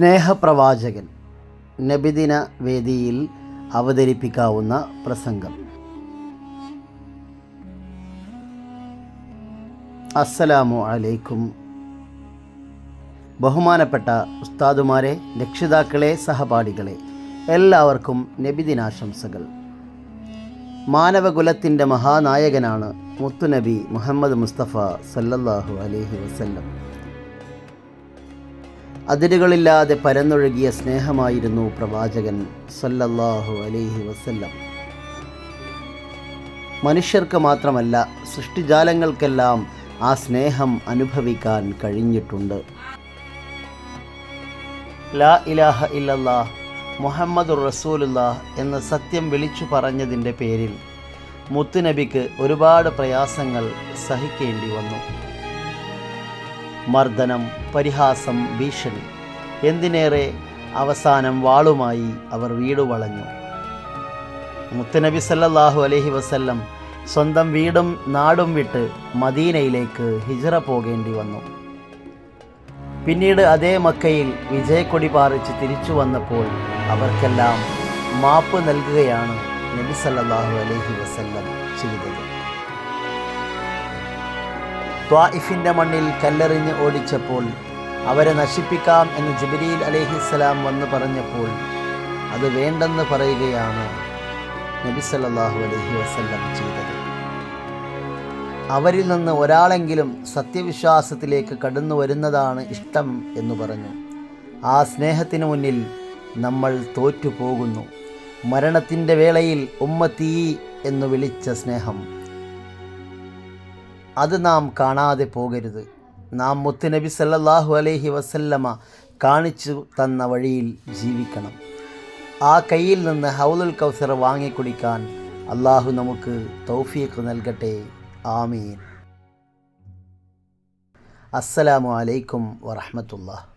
സ്നേഹപ്രവാചകൻ നബിദിന വേദിയിൽ അവതരിപ്പിക്കാവുന്ന പ്രസംഗം. അസ്സലാമു അലൈക്കും. ബഹുമാനപ്പെട്ട ഉസ്താദുമാരെ രക്ഷിതാക്കളെ സഹപാഠികളെ എല്ലാവർക്കും നബിദിനാശംസകൾ. മാനവകുലത്തിന്റെ മഹാനായകനാണ് മുത്തുനബി മുഹമ്മദ് മുസ്തഫ സല്ലല്ലാഹു അലൈഹി വസല്ലം. അതിരുകളില്ലാതെ പരന്നൊഴുകിയ സ്നേഹമായിരുന്നു പ്രവാചകൻ സല്ലല്ലാഹു അലൈഹി വസല്ലം. മനുഷ്യർക്ക് മാത്രമല്ല സൃഷ്ടിജാലങ്ങൾക്കെല്ലാം ആ സ്നേഹം അനുഭവിക്കാൻ കഴിഞ്ഞിട്ടുണ്ട്. ലാ ഇലാഹ ഇല്ലല്ലാ മുഹമ്മദ് റസൂലുള്ള എന്ന സത്യം വിളിച്ചു പറഞ്ഞതിന്റെ പേരിൽ മുത്തുനബിക്ക് ഒരുപാട് പ്രയാസങ്ങൾ സഹിക്കേണ്ടി വന്നു. മർദ്ദനം പരിഹാസം ഭീഷണി. എന്തിനേറെ അവസാനം വാളുമായി അവർ വീട് വളഞ്ഞു. മുത്തനബി സല്ലാഹു അലഹി വസല്ലം സ്വന്തം വീടും നാടും വിട്ട് മദീനയിലേക്ക് ഹിജറ പോകേണ്ടി വന്നു. പിന്നീട് അതേ മക്കയിൽ വിജയക്കൊടി പാറിച്ച് തിരിച്ചു വന്നപ്പോൾ അവർക്കെല്ലാം മാപ്പ് നൽകുകയാണ് നബി സല്ലല്ലാഹു അലൈഹി വസല്ലം ചെയ്തത്. ത്വായിഫിന്റെ മണ്ണിൽ കല്ലെറിഞ്ഞ് ഓടിച്ചപ്പോൾ അവരെ നശിപ്പിക്കാം എന്ന് ജിബിരിയിൽ അലഹിസ്സലാം വന്ന് പറഞ്ഞപ്പോൾ അത് വേണ്ടെന്ന് പറയുകയാണ് നബി സല്ലല്ലാഹു അലൈഹി വസല്ലം ചെയ്തത്. അവരിൽ നിന്ന് ഒരാളെങ്കിലും സത്യവിശ്വാസത്തിലേക്ക് കടന്നു വരുന്നതാണ് ഇഷ്ടം എന്ന് പറഞ്ഞു. ആ സ്നേഹത്തിന് മുന്നിൽ നമ്മൾ തോറ്റുപോകുന്നു. മരണത്തിന്റെ വേളയിൽ ഉമ്മത്തീ എന്ന് വിളിച്ച സ്നേഹം അത് നാം കാണാതെ പോകരുത്. നാം മുത്തുനബി സല്ലാഹു അലൈഹി വസല്ലമ കാണിച്ചു തന്ന വഴിയിൽ ജീവിക്കണം. ആ കയ്യിൽ നിന്ന് ഹൗലുൽ കൗസർ വാങ്ങിക്കുടിക്കാൻ അള്ളാഹു നമുക്ക് തൗഫീഖ് നൽകട്ടെ. ആമീൻ. അസ്സലാമു അലൈക്കും വറഹമത്തുള്ള